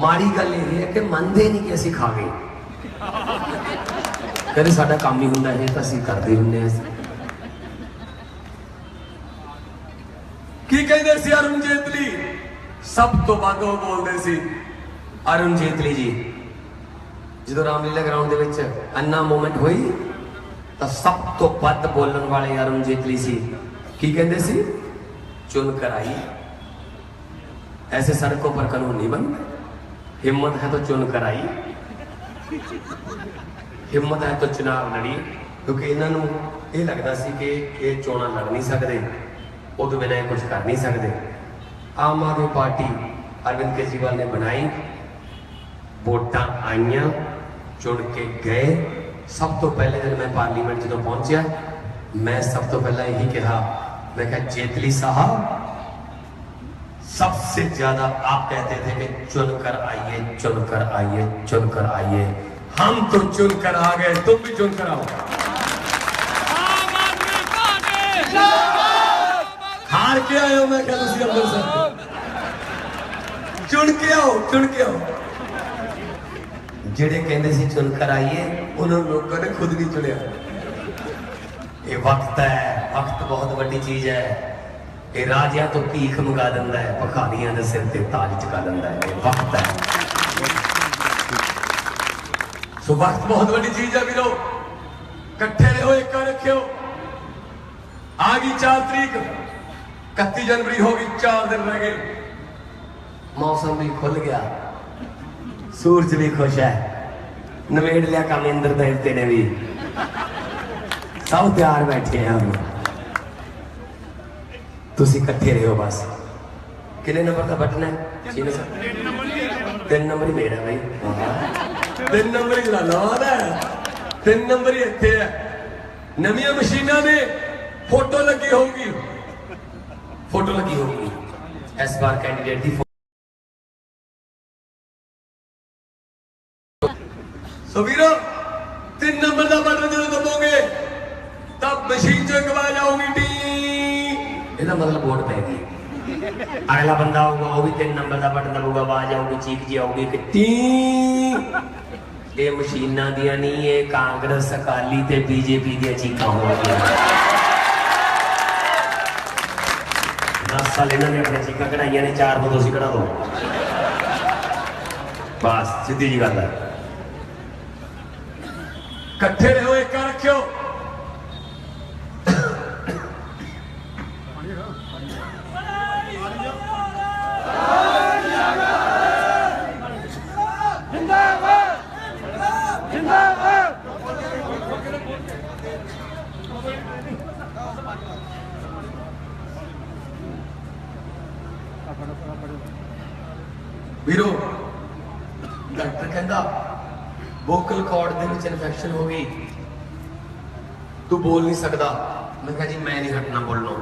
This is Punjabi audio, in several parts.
ਮਾੜੀ ਗੱਲ ਇਹ ਹੈ ਕਿ ਮੰਨਦੇ ਨਹੀਂ ਕਿ ਅਸੀਂ ਖਾ ਗਏ ਕਹਿੰਦੇ ਸਾਡਾ ਕੰਮ ਹੀ ਹੁੰਦਾ ਇਹ ਤਾਂ ਅਸੀਂ ਕਰਦੇ ਹੁੰਨੇ ਆ ਕੀ ਕਹਿੰਦੇ ਸੀ ਅਰੁਣ ਜੇਤਲੀ? ਸਭ ਤੋਂ ਵੱਧ ਉਹ ਬੋਲਦੇ ਸੀ। ਅਰੁਣ ਜੇਤਲੀ ਜੀ, ਜਦੋਂ ਰਾਮਲੀਲਾ ਗਰਾਊਂਡ ਦੇ ਵਿੱਚ ਅੰਨਾ ਮੂਮੈਂਟ ਹੋਈ, ਤਾਂ ਸਭ ਤੋਂ ਵੱਧ ਬੋਲਣ ਵਾਲੇ ਅਰੁਣ ਜੇਤਲੀ ਸੀ। ਕੀ ਕਹਿੰਦੇ ਸੀ? ਚੁਣ ਕਰਾਈ। ਐਸੇ ਸੜਕੋਂ ਪਰ ਕਾਨੂੰਨ ਨਹੀਂ ਬਣਦਾ। हिम्मत है तो चुन कर आई ਹਿੰਮਤ ਹੈ ਤਾਂ ਚੁਣਾਵ ਲੜੀ ਕਿਉਂਕਿ ਇਹਨਾਂ ਨੂੰ ਇਹ ਲੱਗਦਾ ਸੀ ਕਿ ਇਹ ਚੋਣਾਂ ਲੜ ਨਹੀਂ ਸਕਦੇ ਉਹਦੇ ਬਿਨਾਂ ਇਹ ਕੁਝ ਕਰ ਨਹੀਂ ਸਕਦੇ ਆਮ ਆਦਮੀ ਪਾਰਟੀ ਅਰਵਿੰਦ ਕੇਜਰੀਵਾਲ ਨੇ ਬਣਾਈ ਵੋਟਾਂ ਆਈਆਂ ਚੁਣ ਕੇ ਗਏ ਸਭ ਤੋਂ ਪਹਿਲੇ ਦਿਨ ਮੈਂ ਪਾਰਲੀਮੈਂਟ ਜਦੋਂ ਪਹੁੰਚਿਆ ਮੈਂ ਸਭ ਤੋਂ ਪਹਿਲਾਂ ਇਹੀ ਕਿਹਾ ਮੈਂ ਕਿਹਾ ਜੇਤਲੀ ਸਾਹਿਬ सबसे ज्यादा आप कहते थे कि चुन कर आइए चुन कर आइए चुन कर आइए हम तो चुन कर आ गए तुम भी चुन कर आओ ਆਮ ਆਦਮੀ ਪਾਰਟੀ हार के आए हो मैं क्या तुसी अंदर से चुन के आओ चुन के आओ ਜਿਹੜੇ ਕਹਿੰਦੇ ਸੀ ਚੁਣ ਕਰ ਆਈਏ ਉਹਨਾਂ ਲੋਕਾਂ ਨੇ ਖੁਦ ਨਹੀਂ ਚੁਣਿਆ ਇਹ ਵਕਤ ਹੈ ਵਕਤ ਬਹੁਤ ਵੱਡੀ ਚੀਜ਼ ਹੈ ਇਹ ਰਾਜਿਆਂ ਤੋਂ ਭੀਖ ਮੰਗਾ ਦਿੰਦਾ ਹੈ, ਭਖਾਰੀਆਂ ਦੇ ਸਿਰ ਤੇ ਤਾਜ ਚਕਾ ਦਿੰਦਾ ਹੈ। ਇਹ ਵਕਤ ਹੈ। ਸੋ ਵਕਤ ਬਹੁਤ ਵੱਡੀ ਚੀਜ਼ ਹੈ ਵੀਰੋ। ਇਕੱਠੇ ਰਹੋ ਇੱਕ ਰੱਖਿਓ। ਆ ਗਈ 4 ਤਰੀਕ। 31 ਜਨਵਰੀ ਹੋ ਗਈ 4 ਦਿਨ ਰਹਿ ਗਏ। ਮੌਸਮ ਵੀ ਖੁੱਲ ਗਿਆ। ਸੂਰਜ ਵੀ ਖੁਸ਼ ਹੈ। ਨਵੇੜ ਲਿਆ ਕੰਮ ਇੰਦਰ ਦੇਵਤੇ ਨੇ ਵੀ। ਸਭ ਤਿਆਰ ਬੈਠੇ ਆ ਹੁਣ। ਤੁਸੀਂ ਇਕੱਠੇ ਰਹੋ ਬਸ। ਕਿੰਨੇ ਨੰਬਰ ਦਾ ਬਟਨ ਹੈ? ਛੇ ਨੰਬਰ? ਤਿੰਨ ਨੰਬਰ ਹੀ ਮੇਰਾ ਭਾਈ ਤਿੰਨ ਨੰਬਰ ਹੀ ਲਾ ਲਓ ਤਿੰਨ ਨੰਬਰ ਹੀ ਇੱਥੇ ਹੈ। ਨਵੀਆਂ ਮਸ਼ੀਨਾਂ ਨੇ ਫੋਟੋ ਲੱਗੀ ਹੋਊਗੀ। ਫੋਟੋ ਲੱਗੀ ਹੋਊਗੀ। ਇਸ ਵਾਰ ਕੈਂਡੀਡੇਟ ਦੀ ਸੋ ਵੀਰੋ ਇਹਦਾ ਮਤਲਬ ਵੋਟ ਪੈ ਗਈ ਅਗਲਾ ਬੰਦਾ ਆਊਗਾ, ਉਹ ਵੀ ਤਿੰਨ ਨੰਬਰ ਦਾ ਬਟਨ ਦਬੂਗਾ, ਆਵਾਜ਼ ਆਊਗੀ ਚੀਕ ਜੀ ਆਊਗੀ ਕਿ ਟੀ ਇਹ ਮਸ਼ੀਨਾਂ ਦੀਆਂ ਨਹੀਂ, ਇਹ ਕਾਂਗਰਸ, ਅਕਾਲੀ ਤੇ ਬੀਜੇਪੀ ਦੀਆਂ ਚੀਕਾਂ ਹੋਣਗੀਆਂ ਦਸ ਸਾਲ ਇਹਨਾਂ ਨੇ ਆਪਣੇ ਚੀਕਾਂ ਕਢਾਈਆਂ ਨੇ, ਚਾਰ ਤੋਂ ਤੁਸੀਂ ਕਢਾ ਦੋ। ਬਸ, ਸਿੱਧੀ ਜੀ ਗੱਲ ਹੈ। ਇਕੱਠੇ ਰਹੋ ਇੱਕ ਰੱਖਿਓ ਵੀਰੋ, ਡਾਕਟਰ ਕਹਿੰਦਾ ਵੋਕਲ ਕਾਰਡ ਦੇ ਵਿੱਚ ਇਨਫੈਕਸ਼ਨ ਹੋ ਗਈ। ਤੂੰ ਬੋਲ ਨਹੀਂ ਸਕਦਾ। ਮੈਂ ਕਿਹਾ ਜੀ, ਮੈਂ ਨਹੀਂ ਹਟਣਾ ਬੋਲਣੋਂ।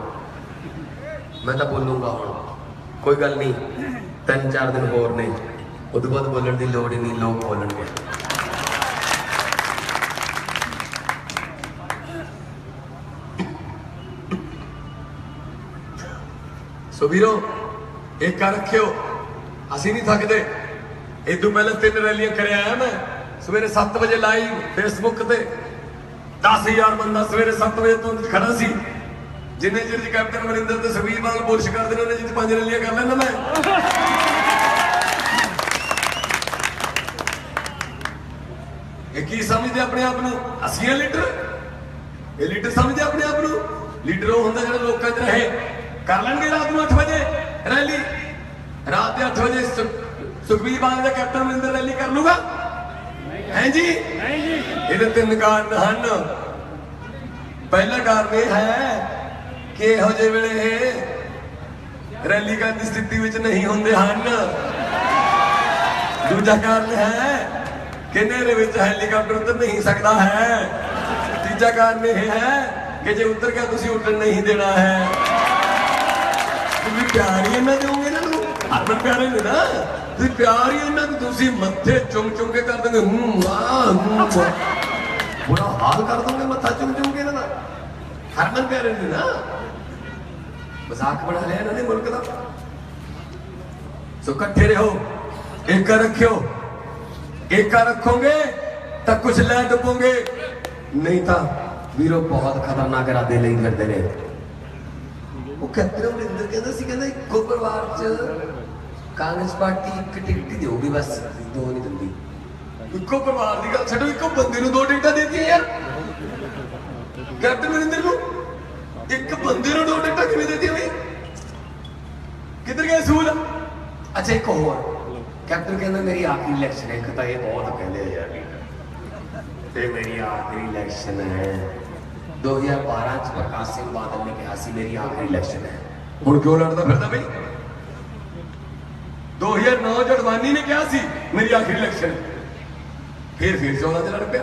ਮੈਂ ਤਾਂ ਬੋਲੂਗਾ ਹੁਣ। ਕੋਈ ਗੱਲ ਨਹੀਂ, ਤਿੰਨ ਚਾਰ ਦਿਨ ਹੋਰ ਨੇ। ਉਦੋਂ ਬਾਅਦ ਬੋਲਣ ਦੀ ਲੋੜ ਹੀ ਨਹੀਂ, ਲੋਕ ਬੋਲਣਗੇ। ਸੋ ਵੀਰੋ, ਇਹ ਕਰ ਰੱਖਿਓ। ਅਸੀਂ ਨਹੀਂ ਥੱਕਦੇ। ਇਦੋਂ ਪਹਿਲਾਂ ਤਿੰਨ ਰੈਲੀਆਂ ਕਰਿਆ ਆਇਆ ਮੈਂ। ਸਵੇਰੇ 7 ਵਜੇ ਲਾਈਵ ਫੇਸਬੁੱਕ ਤੇ। 10000 ਬੰਦਾ ਸਵੇਰੇ 7 ਵਜੇ ਤੋਂ ਖੜਾ ਸੀ। ਜਿੰਨੇ ਚਿਰ ਚ ਕੈਪਟਨ ਅਮਰਿੰਦਰ ਤੇ ਸੁਖਬੀਰ ਬਾਦਲ ਬੁਰਸ਼ ਕਰਦੇ ਨੇ, ਉਹਨੇ ਜਿੱਤ ਪੰਜ ਰੈਲੀਆਂ ਕਰ ਲੈਣਾ ਮੈਂ। ਇਹ ਕੀ ਸਮਝਦੇ ਆਪਣੇ ਆਪ ਨੂੰ? ਅਸੀਂ ਆ ਲੀਡਰ। ਇਹ ਲੀਡਰ ਸਮਝਦੇ ਆਪਣੇ ਆਪ ਨੂੰ? ਲੀਡਰ ਉਹ ਹੁੰਦਾ ਜਿਹੜਾ ਲੋਕਾਂ 'ਚ ਰਹੇ। ਕਰ ਲੈਣਗੇ ਰਾਤ ਨੂੰ 8 ਵਜੇ ਰੈਲੀ। ਰਾਤ ਦੇ 8 ਵਜੇ ਸੁਖਬੀਰ ਬਾਦਲ ਦਾ ਕੈਪਟਨ ਅਮਰਿੰਦਰ ਰੈਲੀ ਕਰ ਲੂਗਾ ਹੈ ਜੀ? ਨਹੀਂ ਜੀ। ਇਹਦੇ ਤਿੰਨ ਕਾਰਨ ਹਨ। ਪਹਿਲਾ ਕਾਰਨ ਇਹ ਹੈ ਕਿ ਇਹੋ ਜਿਹੇ ਵੇਲੇ ਇਹ ਰੈਲੀ ਕਰਨ ਦੀ ਸਥਿਤੀ ਵਿੱਚ ਨਹੀਂ ਹੁੰਦੇ ਹਨ। ਦੂਜਾ ਕਾਰਨ ਹੈ ਕਿ ਨੇਰੇ ਵਿੱਚ ਹੈਲੀਕਾਪਟਰ ਉਤਰ ਨਹੀਂ ਸਕਦਾ ਹੈ। ਤੀਜਾ ਕਾਰਨ ਇਹ ਹੈ ਕਿ ਜੇ ਉਤਰ ਗਿਆ ਤੁਸੀਂ ਉੱਡਣ ਨਹੀਂ ਦੇਣਾ ਹੈ। ਪਿਆਰੇ ਨੇ ਨਾ। ਤੁਸੀਂ ਪਿਆਰ ਹੀ ਇਹਨਾਂ ਨੂੰ ਤੁਸੀਂ ਮੱਥੇ ਚੁੰਮ ਚੁੰਮ ਕੇ ਕਰ ਦੋਗੇ ਹੂੰ। ਵਾਹ, ਹੂੰ ਬੁਰਾ ਹਾਲ ਕਰ ਦੋਗੇ ਮੱਥਾ ਚੁੰਮ ਚੁੰਮ ਕੇ ਇਹਨਾਂ ਦਾ। ਹਰਮਨ ਪਿਆਰੇ ਨੇ ਨਾ। ਮਜ਼ਾਕ ਬਣਾ ਲਿਆ ਇਹਨਾਂ ਨੇ ਮੁਲਕ ਦਾ। ਸੋ ਇਕੱਠੇ ਰਹੋ। ਏਕਾ ਰੱਖਿਓ। ਏਕਾ ਰੱਖੋਗੇ ਤਾਂ ਕੁਝ ਲੈ ਡੁੱਬੋਗੇ ਨਹੀਂ ਤਾਂ ਵੀਰੋ ਬਹੁਤ ਖਤਰਨਾਕ ਇਰਾਦੇ ਲਈ ਫਿਰਦੇ ਨੇ। ਉਹ ਕੈਪਟਨ ਅਮਰਿੰਦਰ ਕਹਿੰਦਾ ਸੀ, ਕਹਿੰਦਾ ਇੱਕੋ ਪਰਿਵਾਰ 'ਚ ਕਾਂਗਰਸ ਪਾਰਟੀ ਇੱਕ ਟਿਕਟ ਹੀ ਦੇਊਗੀ ਬਸ, ਦੋ ਨਹੀਂ ਦਿੰਦੀ। ਇੱਕੋ ਪਰਿਵਾਰ ਦੀ ਗੱਲ ਛੱਡੋ, ਇੱਕੋ ਬੰਦੇ ਨੂੰ ਦੋ ਟਿਕਟਾਂ ਦਿੱਤੀਆਂ ਯਾਰ। ਕੈਪਟਨ ਅਮਰਿੰਦਰ ਨੂੰ ਇੱਕ ਬੰਦੇ ਨੂੰ ਦੋ ਟਿਕਟਾਂ ਕਿਵੇਂ ਦਿੱਤੀਆਂ ਬਈ? ਕਿੱਧਰ ਗਿਆ ਸੂਲ? ਅੱਛਾ, ਇੱਕ ਹੋਰ। ਕੈਪਟਨ ਕਹਿੰਦਾ ਮੇਰੀ ਆਖਰੀ ਇਲੈਕਸ਼ਨ ਹੈ, ਇੱਕ ਤਾਂ ਇਹ ਬਹੁਤ ਕਹਿੰਦੇ ਆ ਯਾਰ ਤੇ ਮੇਰੀ ਆਖਰੀ ਇਲੈਕਸ਼ਨ ਹੈ। 2012 ਚ ਪ੍ਰਕਾਸ਼ ਸਿੰਘ ਬਾਦਲ ਨੇ ਕਿਹਾ ਸੀ, ਮੇਰੀ ਆਖਰੀ ਇਲੈਕਸ਼ਨ ਹੈ। ਹੁਣ ਕਿਉਂ ਲੜਦਾ ਫਿਰਦਾ ਬਈ? 2009 ਚ ਅਡਵਾਨੀ ਨੇ ਕਿਹਾ ਸੀ ਮੇਰੀ ਆਖਰੀ ਇਲੈਕਸ਼ਨ ਫਿਰ ਫਿਰ 14 ਚ ਲੜ ਪਿਆ।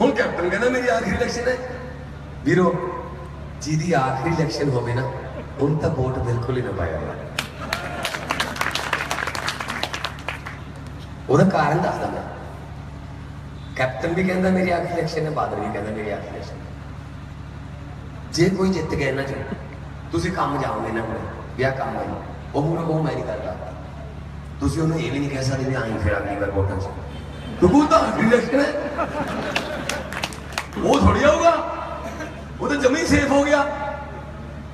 ਹੁਣ ਕੈਪਟਨ ਕਹਿੰਦਾ ਮੇਰੀ ਆਖਰੀ ਇਲੈਕਸ਼ਨ ਹੈ। ਵੀਰੋ, ਜਿਹਦੀ ਆਖਰੀ ਇਲੈਕਸ਼ਨ ਹੋਵੇ ਨਾ ਉਹਨੂੰ ਤਾਂ ਵੋਟ ਬਿਲਕੁਲ ਹੀ ਨਾ ਪਾਇਆ ਉਹਦਾ ਕਾਰਨ ਦੱਸਦਾ ਮੈਂ। ਕੈਪਟਨ ਵੀ ਕਹਿੰਦਾ ਮੇਰੀ ਆਖਰੀ ਇਲੈਕਸ਼ਨ ਹੈ, ਬਾਦਲ ਵੀ ਕਹਿੰਦਾ ਮੇਰੀ ਆਖਰੀ ਇਲੈਕਸ਼ਨ ਜੇ ਕੋਈ ਜਿੱਤ ਗਿਆ ਇਹਨਾਂ ਚੋਂ, ਤੁਸੀਂ ਕੰਮ ਜਾਓਗੇ ਇਹਨਾਂ ਕੋਲ, ਵਿਆਹ ਕੰਮ ਹੈ। ਉਹ ਮੂਰੇ ਉਹ ਮੈਂ ਨਹੀਂ ਕਰਦਾ। ਤੁਸੀਂ ਉਹਨੂੰ ਇਹ ਵੀ ਨਹੀਂ ਕਹਿ ਸਕਦੇ ਵੀ ਆਈ ਫਿਰ ਅਗਲੀ ਵਾਰ ਵੋਟਾਂ 'ਚ। ਕਿਉਂਕਿ ਤਾਂ ਇਲੈਕਸ਼ਨ ਹੈ ਉਹ ਥੋੜੀ ਆਊਗਾ। ਉਹ ਤਾਂ ਜਮੀ ਸੇਫ ਹੋ ਗਿਆ।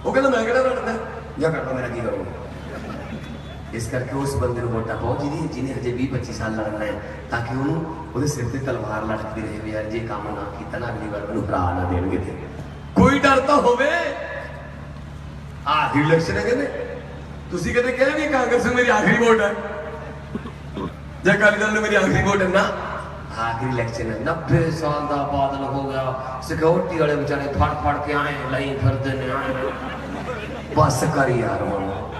ਉਹ ਕਹਿੰਦਾ ਮੈਂ ਕਿਹੜਾ ਲੜਦਾ ਜਾਂ ਕਰਦਾ ਮੇਰਾ ਕੀ ਕਰੂੰਗਾ? ਇਸ ਕਰਕੇ ਉਸ ਬੰਦੇ ਨੂੰ ਵੋਟਾਂ ਪਾਓ ਜਿਹਦੀ ਜਿਹਨੇ ਹਜੇ 20 25 ਸਾਲ ਲੜਨਾ ਹੈ, ਤਾਂ ਕਿ ਉਹਨੂੰ ਉਹਦੇ ਸਿਰ ਤੇ ਤਲਵਾਰ ਲਟਕਦੀ ਰਹੇ ਵੀ ਯਾਰ ਜੇ ਕੰਮ ਨਾ ਕੀਤਾ ਨਾ ਅਗਲੀ ਵਾਰ ਮੈਨੂੰ ਹਰਾ ਨਾ ਦੇਣਗੇ ਤੇ। ਕੋਈ ਡਰ ਤਾਂ ਹੋਵੇ। ਆਖਰੀ ਇਲੈਕਸ਼ਨ ਹੈ ਕਹਿੰਦੇ। ਤੁਸੀਂ ਕਦੇ ਕਿਹਾ ਵੀ ਕਾਂਗਰਸ ਨੂੰ ਮੇਰੀ ਆਖਰੀ ਵੋਟ ਹੈ? ਜਾਂ ਅਕਾਲੀ ਦਲ ਨੂੰ ਮੇਰੀ ਆਖਰੀ ਵੋਟ ਹੈ? ਨਾ। ਆਖਰੀ ਇਲੈਕਸ਼ਨ ਹੈ। 90 ਸਾਲ ਦਾ ਬਾਦਲ ਹੋ ਗਿਆ। ਸਿਕਿਉਰਿਟੀ ਵਾਲੇ ਵਿਚਾਰੇ ਫੜ ਫੜ ਕੇ ਆਏ, ਲਈ ਫਿਰਦੇ ਨੇ, ਆਏ ਬਸ ਕਰ ਯਾਰ ਹੁਣ।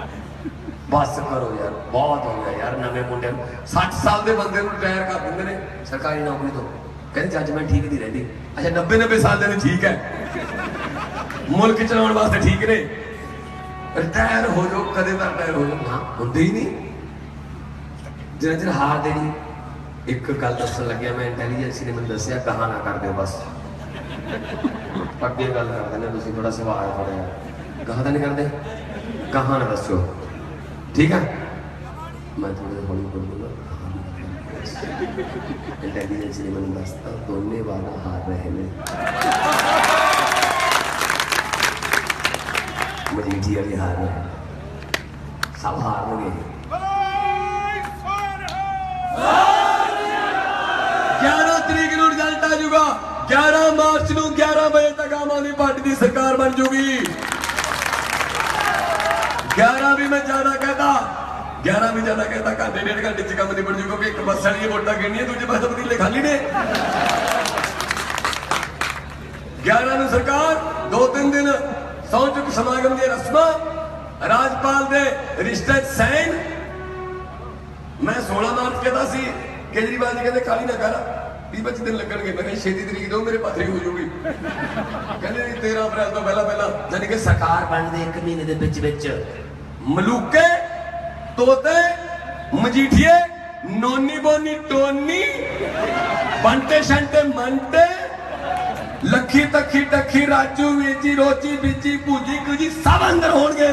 ਬਸ ਕਰੋ ਯਾਰ। ਬਹੁਤ ਹੋ ਗਿਆ ਯਾਰ ਨਵੇਂ ਮੁੰਡੇ ਨੂੰ। 60 ਸਾਲ ਦੇ ਬੰਦੇ ਨੂੰ ਰਿਟਾਇਰ ਕਰ ਦਿੰਦੇ ਨੇ। ਸਰਕਾਰੀ ਨੌਕਰੀ ਤੋਂ। ਕਹਿੰਦੇ ਜੱਜਮੈਂਟ ਠੀਕ ਨਹੀਂ ਰਹਿੰਦੀ। ਅੱਛਾ 90 90 ਸਾਲ ਦੇ ਨੇ ਠੀਕ ਹੈ। ਮੁਲਕ ਚਲਾਉਣ ਵਾਸਤੇ ਠੀਕ ਨੇ। ਰਿਟਾਇਰ ਹੋ ਜਾਓ, ਕਦੇ ਤਾਂ ਰਿਟਾਇਰ ਹੋ ਜਾਓ। ਨਾ, ਹੁੰਦੇ ਹੀ ਨਹੀਂ। ਜਿਹੜਾ ਜਿਹੜਾ ਹਾਰ ਦੇਣੀ। ਇੱਕ ਗੱਲ ਦੱਸਣ ਲੱਗਿਆ ਮੈਂ ਇੰਟੈਲੀਜੈਂਸੀ ਨੇ ਮੈਨੂੰ ਦੱਸਿਆ, ਕਹਾ ਨਾ ਕਰ ਦਿਓ ਬਸ। ਅੱਗੇ ਗੱਲ ਕਰਦੇ ਨੇ ਤੁਸੀਂ ਥੋੜਾ ਸਵਾਲ ਫੜਿਆ ਕਹਾ ਤਾਂ ਨਹੀਂ ਕਰਦੇ? ਕਹਾ ਨਾ ਦੱਸੋ। ਠੀਕ ਹੈ? ਮੈਂ ਥੋੜੇ ਹੌਲੀ ਬੋਲੂੰਗਾ ਇੰਟੈਲੀਜੈਂਸੀ ਨੇ ਮੈਨੂੰ ਦੱਸਤਾ, ਦੋਨੇ ਵਾਰ ਹਾਰ ਰਹੇ ਨੇ। ਮਜੀਠੀ ਵਾਲੀ ਹਾਰ ਰਹੇ ਸਭ ਹਾਰਨਗੇ 11 ਤਰੀਕ ਨੂੰ ਰਿਜ਼ਲਟ ਆ ਜਾਊਗਾ। 11 ਮਾਰਚ ਨੂੰ 11 ਵਜੇ ਤੱਕ ਆਮ ਆਦਮੀ ਪਾਰਟੀ ਦੀ ਸਰਕਾਰ ਬਣ ਜੂਗੀ। 11 ਵੀ ਮੈਂ ਜ਼ਿਆਦਾ ਕਹਤਾ। 11 ਵੀ ਜ਼ਿਆਦਾ ਕਹਤਾ, ਘੰਟੇ ਡੇਢ ਘੰਟੇ ਚ ਕੰਮ ਨਿਬੜ ਜੂਗਾ ਕਿ ਇੱਕ ਬੱਸ ਵਾਲੀ ਵੋਟਾਂ ਗਿਣਨੀਆਂ, ਦੂਜੇ ਪਾਸੇ ਪਤੀਲੇ ਖਾਲੀ ਨੇ। 11 ਨੂੰ ਸਰਕਾਰ, ਦੋ ਤਿੰਨ ਦਿਨ ਸੌ ਚੁੱਕ ਸਮਾਗਮ ਦੀਆਂ ਰਸਮਾਂ ਰਾਜਪਾਲ ਦੇ ਰਿਸ਼ਤੇ 'ਚ ਸਾਈਨ ਮੈਂ 16 ਮਾਰਚ ਕਹਿੰਦਾ ਸੀ ਕੇਜਰੀਵਾਲ ਜੀ ਕਹਿੰਦੇ ਕਾਲੀ ਨਾ ਕਰ 20 25 ਦਿਨ ਲੱਗਣਗੇ ਮੈਂ ਕਿਹਾ ਛੇਤੀ ਤਰੀਕ ਦਿਓ ਮੇਰੇ ਪੱਥਰੀ ਹੋ ਜਾਊਗੀ ਕਹਿੰਦੇ ਨਹੀਂ 13 ਅਪ੍ਰੈਲ ਤੋਂ ਪਹਿਲਾਂ ਪਹਿਲਾਂ ਯਾਨੀ ਕਿ ਸਰਕਾਰ ਬਣਦੇ 1 ਮਹੀਨੇ ਦੇ ਵਿੱਚ ਵਿੱਚ। ਮਲੂਕੇ ਤੋਤੇ ਮਜੀਠੀਏ ਨੋਨੀ ਬੋਨੀ ਟੋਨੀ ਬੰਟੇ ਸ਼ੰਟੇ ਮੰਟੇ ਲੱਖੀ ਤੱਖੀ ਟੱਖੀ ਰਾਜੂ ਵੀਜੀ ਰੋਚੀ ਬੀਜੀ ਭੂਜੀ ਕੁਜੀ ਸਭ ਅੰਦਰ ਹੋਣਗੇ।